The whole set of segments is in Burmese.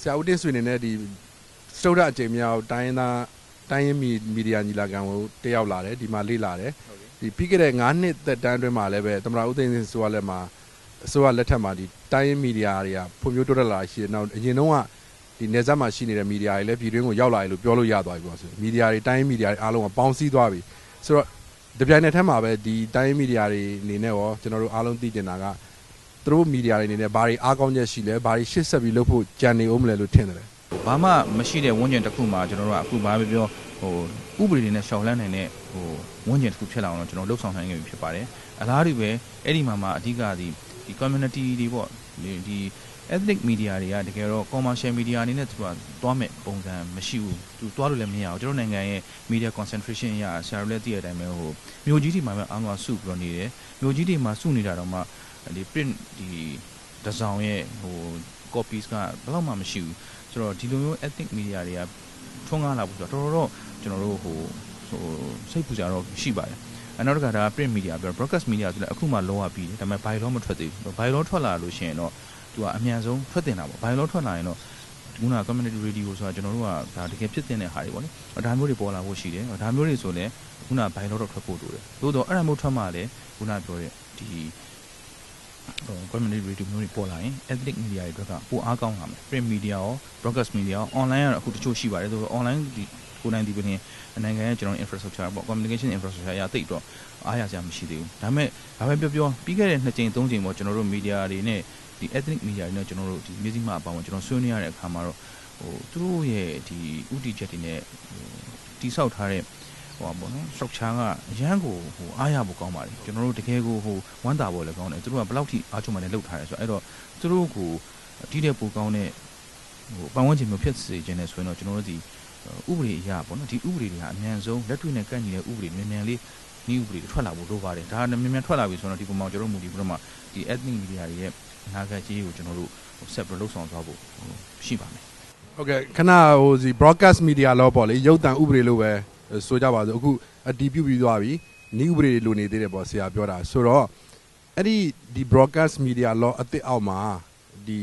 ဆရာဦးတင်ဆွေအနေနဲ့ဒီစတုဒ္ဓအကြိမ်မြောက်တိုင်းရင်းသားတိုင်းရင်းမီမီဒီယာညီလာခံကိုတက်ရောက်လာတယ်ဒီမှာလေ့လာတယ်ဒီပြီးခဲ့တဲ့9နှစ်သက်တမ်းအတွင်းမှာလည်းပဲသမ္မတဦးသိန်းစင်ဆိုရလက်မှာအစိုးရလက်ထက်မှာဒီတိုင်းရင်းမီဒီယာတွေကဖွံ့ဖြိုးတိုးတက်လာရှိတယ်နောက်အရင်တုန်းကဒီနေဆက်မှာရှိနေတဲ့မီဒီယာတွေလည်းပြည်တွင်းကိုရောက်လာတယ်လို့ပြောလို့ရသွားပြီပေါ့ဆိုမီဒီယာတွေတိုင်းရင်းမီဒီယာတွေအားလုံးကပေါင်းစည်းသွားပြီဆိုတော့ဒီပြိုင်နယ်ထက်မှာပဲဒီတိုင်းရင်းမီဒီယာတွေအနေနဲ့ရောကျွန်တော်တို့အားလုံးသိတင်တာက သူတို့မီဒီယာတွေအနေနဲ့ဘာတွေအားကောင်းချက်ရှိလဲဘာတွေရှေ့ဆက်ပြီးလုပ်ဖို့ကြံနေအောင်မလဲလို့ထင်တယ်လေဘာမှမရှိတဲ့ဝန်းကျင်တစ်ခုမှာကျွန်တော်တို့ကအခုဘာပဲပြောဟိုဥပဒေတွေနဲ့ရှောင်လန်းနိုင်တဲ့ဟိုဝန်းကျင်တစ်ခုဖြစ်လာအောင်တော့ကျွန်တော်လှုပ်ဆောင်နိုင်ခဲ့ပြီဖြစ်ပါတယ်အလားတူပဲအဲ့ဒီမှာမှာအဓိကဒီဒီ community တွေပေါ့ဒီဒီ ethnic media တွေကတကယ်တော့ commercial media အနေနဲ့သူကသွားမဲ့ပုံစံမရှိဘူးသူသွားလို့လည်းမရဘူးကျွန်တော်နိုင်ငံရဲ့ media concentration အရဆရာတို့လည်းသိတဲ့အတိုင်းပဲဟိုမြို့ကြီးတွေမှာပဲအားလုံးစုပြီးတော့နေတယ်မြို့ကြီးတွေမှာစုနေတာတော့မှ ဒီ print ဒီတစ်စောင်ရဲ့ဟို copies ကဘယ်တော့မှမရှိဘူးဆိုတော့ဒီလိုမျိုး ethnic media တွေကထွန်းကားလာဖို့ဆိုတော့တော်တော်တော့ကျွန်တော်တို့ဟိုဟိုစိတ်ပူကြတော့ရှိပါတယ်အနောက်တစ်ခါဒါ print media ပြော broadcast media ဆိုလည်းအခုမှလောရပြီးတယ်ဒါပေမဲ့ bylaw မထွက်သေးဘူး bylaw ထွက်လာလို့ရှိရင်တော့သူကအမြန်ဆုံးထွက်တင်တာပေါ့ bylaw ထွက်လာရင်တော့ခုနက community radio ဆိုတာကျွန်တော်တို့ကဒါတကယ်ဖြစ်တဲ့ဟာတွေပေါ့လေဒါမျိုးတွေပေါ်လာဖို့ရှိတယ်ဒါမျိုးတွေဆိုလည်းခုန bylaw တော့ထွက်ဖို့လိုတယ်သို့တော့အဲ့ဒါမျိုးထွက်မှလည်းခုနပြောတဲ့ဒီဟို community radio မျိုးတွေပေါ်လာရင် ethnic media တွေအတွက်ကပိုအားကောင်းလာမယ် print media ရော broadcast media ရော online ကတော့အခုတချို့ရှိပါတယ်ဆိုတော့ online ဒီကိုယ်နိုင်ဒီပင်နိုင်ငံရဲ့ကျွန်တော် infrastructure ပေါ့ communication infrastructure ရတိတ်တော့အားရစရာမရှိသေးဘူးဒါပေမဲ့ဘာပဲပြောပြောပြီးခဲ့တဲ့နှစ်ကြိမ်သုံးကြိမ်ပေါ့ကျွန်တော်တို့ media တွေနဲ့ဒီ ethnic media တွေနဲ့ကျွန်တော်တို့ဒီ music မှာအပေါင်းကျွန်တော်ဆွေးနွေးရတဲ့အခါမှာတော့ဟိုသူတို့ရဲ့ဒီဥတီချက်တွေနဲ့ဟိုတိဆောက်ထားတဲ့ ဟိုပါပေါ့နော် structure ကအရန်ကိုဟိုအားရဖို့ကောင်းပါတယ်ကျွန်တော်တို့တကယ်ကိုဟိုဝမ်းသာဖို့လည်းကောင်းတယ်သူတို့ကဘယ်လောက်ထိအားချုံမှလည်းလုပ်ထားတယ်ဆိုတော့အဲ့တော့သူတို့ကိုတီးတဲ့ပိုကောင်းတဲ့ဟိုပတ်ဝန်းကျင်မျိုးဖြစ်စေခြင်းနဲ့ဆိုရင်တော့ကျွန်တော်တို့ဒီဥပဒေအရာပေါ့နော်ဒီဥပဒေတွေကအမြန်ဆုံးလက်တွေ့နဲ့ကန့်ညီတဲ့ဥပဒေမြန်မြန်လေးဤဥပဒေတွေထွက်လာဖို့လိုပါတယ်ဒါမြန်မြန်ထွက်လာပြီဆိုတော့ဒီပုံမှာကျွန်တော်တို့မူတည်ပြီးတော့မှဒီ ethnic media တွေရဲ့အနာဂတ်ကြီးကိုကျွန်တော်တို့ဆက်ပြီးလှုပ်ဆောင်သွားဖို့ရှိပါမယ်ဟုတ်ကဲ့ခဏဟိုစီ broadcast media law ပေါ့လေရုပ်သံဥပဒေလို့ပဲ ဆိုကြပါစို့အခုအတည်ပြုပြီးသွားပြီဤဥပဒေလိုနေသေးတယ်ပေါ့ဆရာပြောတာဆိုတော့အဲ့ဒီဒီ broadcast media law အသစ်အောက်မှာဒီ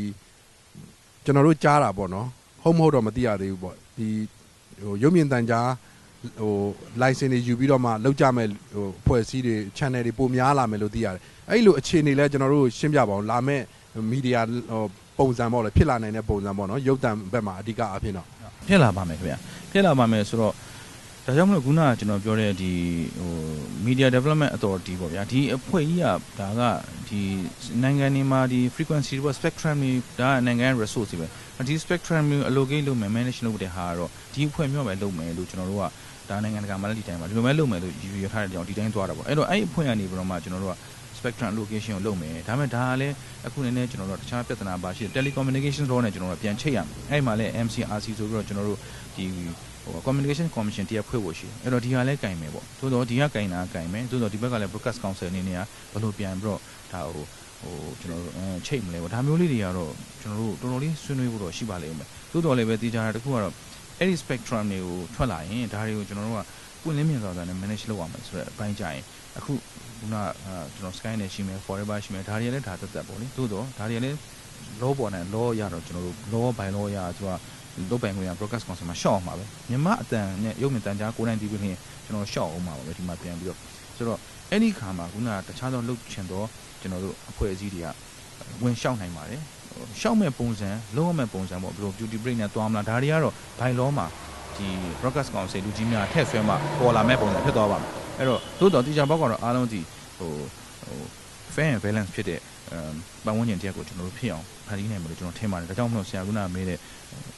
ကျွန်တော်တို့ကြားတာပေါ့နော်ဟုတ်မဟုတ်တော့မသိရသေးဘူးပေါ့ဒီဟိုရုပ်မြင်သံကြားဟို license တွေယူပြီးတော့မှလောက်ကြမဲ့ဟိုဖွဲ့စည်းတွေ channel တွေပိုများလာမယ်လို့သိရတယ်အဲ့လိုအခြေအနေလဲကျွန်တော်တို့ရှင်းပြပါအောင်လာမဲ့ media ဟိုပုံစံပေါ့လေဖြစ်လာနိုင်တဲ့ပုံစံပေါ့နော်ရုပ်သံဘက်မှာအဓိကအဖြစ်တော့ဖြစ်လာပါမယ်ခင်ဗျာဖြစ်လာပါမယ်ဆိုတော့ ဒါကြောင့်မလို့ခုနကကျွန်တော်ပြောတဲ့ဒီဟို media development authority ပေါ့ဗျာဒီအဖွဲ့ကြီးကဒါကဒီနိုင်ငံတွေမှာဒီ frequency တွေ spectrum တွေဒါကနိုင်ငံရဲ့ resource တွေပဲဒီ spectrum တွေ allocate လုပ်မယ် manage လုပ်တဲ့ဟာကတော့ဒီအဖွဲ့မျိုးပဲလုပ်မယ်လို့ကျွန်တော်တို့ကဒါနိုင်ငံတကာမှာလည်းဒီတိုင်းပါဒီလိုပဲလုပ်မယ်လို့ရည်ရွယ်ထားတဲ့ကြောင့်ဒီတိုင်းသွားတာပေါ့အဲ့တော့အဲ့ဒီအဖွဲ့ကနေပြီးတော့မှကျွန်တော်တို့က spectrum allocation ကိုလုပ်မယ်ဒါပေမဲ့ဒါကလည်းအခုနည်းနည်းကျွန်တော်တို့တခြားပြဿနာပါရှိတယ် telecommunication law နဲ့ကျွန်တော်တို့ပြန်ချိတ်ရမယ်အဲ့မှာလည်း MCRC ဆိုပြီးတော့ကျွန်တော်တို့ဒီ ဟို communication commission တရားဖွဲ့ဖို့ရှိတယ်အဲ့တော့ဒီဟာလည်းကင်မယ်ပေါ့သို့တော့ဒီကကင်တာကင်မယ်သို့တော့ဒီဘက်ကလည်း broadcast council အနေနဲ့ကဘယ်လိုပြန်ပြီးတော့ဒါဟိုဟိုကျွန်တော်တို့အဲချိတ်မလဲပေါ့ဒါမျိုးလေးတွေကတော့ကျွန်တော်တို့တော်တော်လေးဆွေးနွေးဖို့တော့ရှိပါလိမ့်မယ်သို့တော်လည်းပဲတည်ကြတာတခုကတော့အဲ့ဒီ spectrum တွေကိုထွက်လာရင်ဒါတွေကိုကျွန်တော်တို့ကပွင့်လင်းမြင်စွာနဲ့ manage လုပ်ရမယ်ဆိုတော့အပိုင်းကြရင်အခုခုနအာကျွန်တော် sky နဲ့ရှိမယ် forever ရှိမယ်ဒါတွေလည်းဒါသက်သက်ပေါ့လေသို့တော့ဒါတွေလည်း law ပေါ်နဲ့ law ရတော့ကျွန်တော်တို့ law by law ရဆိုတော့လုပ်ပိုင်ခွင့်ရ broadcast council မှာရှော့အောင်ပါပဲမြန်မာအတန်နဲ့ရုပ်မြင်တန်ကြားကိုယ်တိုင်ဒီပြင်ကျွန်တော်ရှော့အောင်ပါပဲဒီမှာပြန်ပြီးတော့ဆိုတော့အဲ့ဒီခါမှာခုနကတခြားသောလုပ်ချင်တော့ကျွန်တော်တို့အဖွဲ့အစည်းတွေကဝင်ရှောက်နိုင်ပါတယ်ရှောက်မဲ့ပုံစံလုံးဝမဲ့ပုံစံပေါ့ဘယ်လို beauty break နဲ့သွားမလားဒါတွေကတော့ by law မှာဒီ broadcast council လူကြီးများထည့်ဆွဲမှပေါ်လာမဲ့ပုံစံဖြစ်သွားပါမယ်အဲ့တော့သို့တော်တီချာဘောက်ကတော့အားလုံးဒီဟိုဟို fair and balance ဖြစ်တဲ့ပတ်ဝန်းကျင်တရားကိုကျွန်တော်တို့ဖြစ်အောင်ဖန်တီးနိုင်မယ်လို့ကျွန်တော်ထင်ပါတယ်ဒါကြောင့်မလို့ဆရာကမေးတဲ့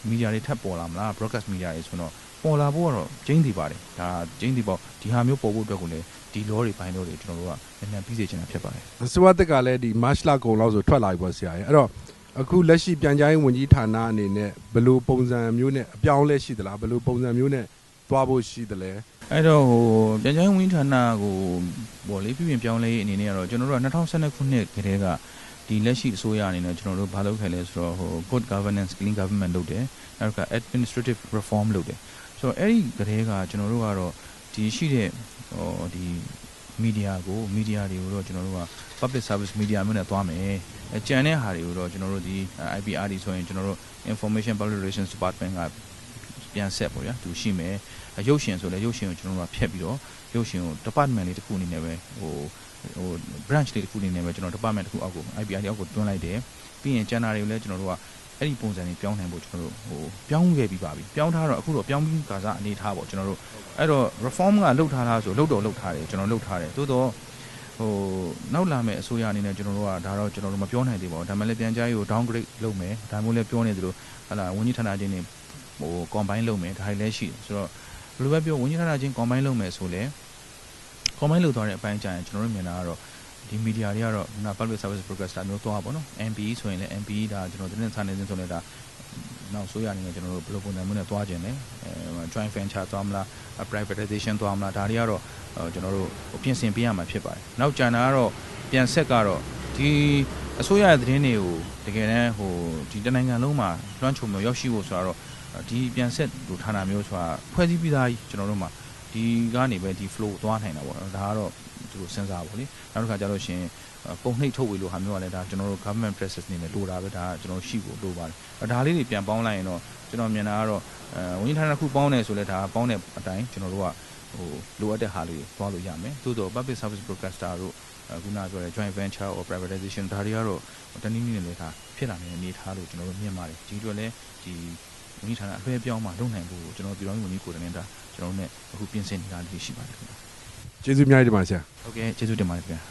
မီဒီယာတွေထပ်ပေါ်လာမလား broadcast media တွေဆိုတော့ပေါ်လာဖို့ကတော့ကျင်းတည်ပါတယ်ဒါကျင်းတည်ပေါ့ဒီဟာမျိုးပေါ်ဖို့အတွက်ကိုလည်းဒီ law တွေပိုင်းလို့တွေကျွန်တော်တို့ကနည်းနည်းပြီးစေချင်တာဖြစ်ပါတယ်အစိုးရတက်ကလည်းဒီ March လကုန်လောက်ဆိုထွက်လာပြီပေါ့ဆရာရဲ့အဲ့တော့အခုလက်ရှိပြန်ကြားရေးဝန်ကြီးဌာနအနေနဲ့ဘယ်လိုပုံစံမျိုးနဲ့အပြောင်းလဲရှိသလားဘယ်လိုပုံစံမျိုးနဲ့ သွားဖို့ရှိသလဲအဲ့တော့ဟိုပြန်ကြားရေးဝန်ကြီးဌာနကိုပေါ့လေပြည်ပြင်ပြောင်းလဲရေးအနေနဲ့ကတော့ကျွန်တော်တို့က2012ခုနှစ်ကတည်းကဒီလက်ရှိအစိုးရအနေနဲ့ကျွန်တော်တို့ဘာလုပ်ခဲ့လဲဆိုတော့ဟို good governance clean government လုပ်တယ်နောက်က administrative reform လုပ်တယ်ဆိုတော့အဲ့ဒီကတည်းကကျွန်တော်တို့ကတော့ဒီရှိတဲ့ဟိုဒီ media ကို media တွေကိုတော့ကျွန်တော်တို့က public service media မျိုးနဲ့သွားမယ်အကြံတဲ့ဟာတွေကိုတော့ကျွန်တော်တို့ဒီ IPR တွေဆိုရင်ကျွန်တော်တို့ information public relations department က ပြန်ဆက်ပေါ့ဗျာသူရှိမယ်ရုပ်ရှင်ဆိုလဲရုပ်ရှင်ကိုကျွန်တော်တို့ကဖြတ်ပြီးတော့ရုပ်ရှင်ကို department လေးတစ်ခုအနေနဲ့ပဲဟိုဟို branch လေးတစ်ခုအနေနဲ့ပဲကျွန်တော် department တစ်ခုအောက်ကို IPR အောက်ကိုတွန်းလိုက်တယ်ပြီးရင်ကျန်တာတွေကိုလည်းကျွန်တော်တို့ကအဲ့ဒီပုံစံတွေပြောင်းနိုင်ဖို့ကျွန်တော်တို့ဟိုပြောင်းခဲ့ပြီးပါပြီပြောင်းထားတော့အခုတော့ပြောင်းပြီးကာစားအနေထားပေါ့ကျွန်တော်တို့အဲ့တော့ reform ကလှုပ်ထားလားဆိုလှုပ်တော့လှုပ်ထားတယ်ကျွန်တော်လှုပ်ထားတယ်သို့တော့ဟိုနောက်လာမယ့်အစိုးရအနေနဲ့ကျွန်တော်တို့ကဒါတော့ကျွန်တော်တို့မပြောနိုင်သေးပါဘူးဒါမှလည်းပြန်ကြားရေးကို downgrade လုပ်မယ်ဒါမျိုးလည်းပြောနေသလိုဟလာဝန်ကြီးဌာနချင်းတွေ ဟို combine လုပ်မယ်ဒါတွေလည်းရှိတယ်ဆိုတော့ဘယ်လိုပဲပြောဝန်ကြီးဌာနချင်း combine လုပ်မယ်ဆိုလဲ combine လုပ်သွားတဲ့အပိုင်းကျရင်ကျွန်တော်တို့မြင်တာကတော့ဒီ media တွေကတော့ခုန public service broadcaster မျိုးသွားပါတော့ MPE ဆိုရင်လည်း MPE ဒါကျွန်တော်တင်းစားနေစဉ်ဆိုလည်းဒါနောက်ဆိုရအနေနဲ့ကျွန်တော်တို့ဘယ်လိုပုံစံမျိုးနဲ့သွားခြင်းလဲအဲ joint venture သွားမလား privatization သွားမလားဒါတွေကတော့呃ကျွန်တော်တို့ပြင်ဆင်ပေးရမှာဖြစ်ပါတယ်။နောက်ကျန်တာကတော့ပြန်ဆက်ကတော့ဒီအစိုးရရဲ့သတင်းတွေကိုတကယ်တမ်းဟိုဒီတနိုင်ငံလုံးမှာလွှမ်းခြုံမျိုးရောက်ရှိဖို့ဆိုတော့ ဒီပြန်ဆက်လိုဌာနမျိုးဆိုတာဖွဲ့စည်းပြီးသားကြီးကျွန်တော်တို့မှာဒီကနေပဲဒီ flow သွားနိုင်တာပေါ့နော်။ဒါကတော့သူတို့စဉ်းစားပါလေ။နောက်တစ်ခါကျတော့ရှင်ပုံနှိပ်ထုတ်ဝေလို့ဟာမျိုးကလည်းဒါကျွန်တော်တို့ government process နေနဲ့လိုတာပဲဒါကကျွန်တော်ရှိဖို့လိုပါတယ်။ဒါလေးတွေပြန်ပေါင်းလိုက်ရင်တော့ကျွန်တော်မြင်တာကတော့အဲဝန်ကြီးဌာနတစ်ခုပေါင်းတယ်ဆိုလဲဒါပေါင်းတဲ့အတိုင်းကျွန်တော်တို့ကဟိုလိုအပ်တဲ့ဟာလေးတွေသွားလို့ရမယ်သို့တော့ public service broadcaster တို့အခုနပြောတဲ့ joint venture or privatization ဒါတွေကတော့တနည်းနည်းနဲ့လည်းဒါဖြစ်လာနေတဲ့အနေအထားလို့ကျွန်တော်တို့မြင်ပါတယ်ဒီအတွက်လည်းဒီ ဝန်ကြီးဌာနအလွှဲပြောင်းမှလုပ်နိုင်ဖို့ကျွန်တော်ပြည်တော်ဝန်ကြီးကိုယ်တိုင်ဒါကျွန်တော်တို့ ਨੇ အခုပြင်ဆင်နေတာလေးရှိပါတယ်ခင်ဗျာကျေးဇူးအများကြီးတင်ပါတယ်ဆရာဟုတ်ကဲ့ကျေးဇူးတင်ပါတယ်ခင်ဗျာ